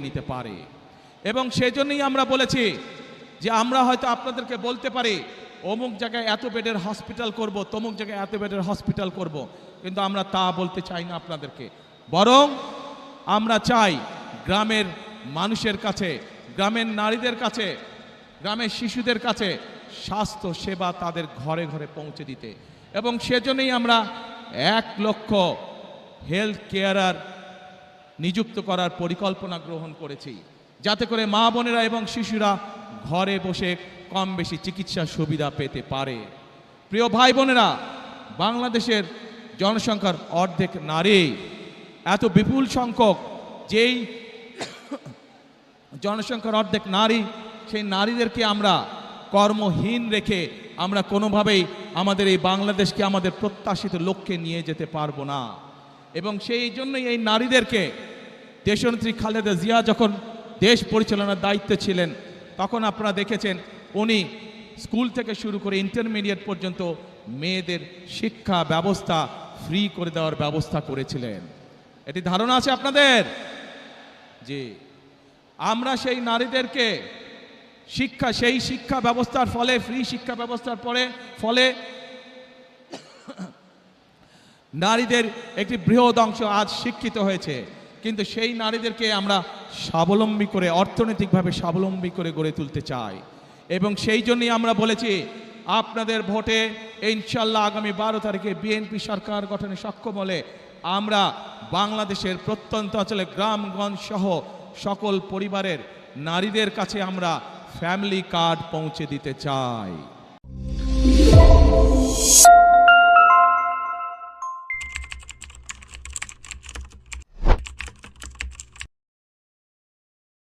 নিতে পারে। এবং সেজন্যই আমরা বলেছি যে আমরা হয়তো আপনাদেরকে বলতে পারি, অমুক জায়গায় এত বেডের হসপিটাল করব, তমুক জায়গায় এত বেডের হসপিটাল করব, কিন্তু আমরা তা বলতে চাই না আপনাদেরকে। বরং আমরা চাই গ্রামের মানুষের কাছে, গ্রামের নারীদের কাছে, গ্রামের শিশুদের কাছে স্বাস্থ্য সেবা তাদের ঘরে ঘরে পৌঁছে দিতে। এবং সেজন্যই আমরা এক লক্ষ হেলথ কেয়ারার নিযুক্ত করার পরিকল্পনা গ্রহণ করেছি। যাতে করে মা বোনেরা এবং শিশুরা ঘরে বসে কম বেশি চিকিৎসা সুবিধা পেতে পারে। প্রিয় ভাই বোনেরা, বাংলাদেশের জনসংখ্যার অর্ধেক নারী। এত বিপুল সংখ্যক যেই জনসংখ্যার অর্ধেক নারী, সেই নারীদেরকে আমরা কর্মহীন রেখে আমরা কোনোভাবেই আমাদের এই বাংলাদেশকে আমাদের প্রত্যাশিত লক্ষ্যে নিয়ে যেতে পারব না। এবং সেই জন্যই এই নারীদেরকে দেশনেত্রী খালেদা জিয়া যখন দেশ পরিচালনার দায়িত্বে ছিলেন, তখন আপনারা দেখেছেন উনি স্কুল থেকে শুরু করে ইন্টারমিডিয়েট পর্যন্ত মেয়েদের শিক্ষা ব্যবস্থা ফ্রি করে দেওয়ার ব্যবস্থা করেছিলেন। এটি ধারণা আছে আপনাদের? যে আমরা সেই নারীদেরকে শিক্ষা, সেই শিক্ষা ব্যবস্থার ফলে, ফ্রি শিক্ষা ব্যবস্থার পরে, ফলে নারীদের একটি বৃহৎ অংশ আজ শিক্ষিত হয়েছে। কিন্তু সেই নারীদেরকে আমরা স্বাবলম্বী করে, অর্থনৈতিকভাবে স্বাবলম্বী করে গড়ে তুলতে চাই। এবং সেই জন্যই আমরা বলেছি, আপনাদের ভোটে ইনশাল্লাহ আগামী বারো তারিখে বিএনপি সরকার গঠনে সক্ষম হলে আমরা বাংলাদেশের প্রত্যন্ত অঞ্চলে গ্রামগঞ্জ সহ সকল পরিবারের নারীদের কাছে আমরা ফ্যামিলি কার্ড পৌঁছে দিতে চাই।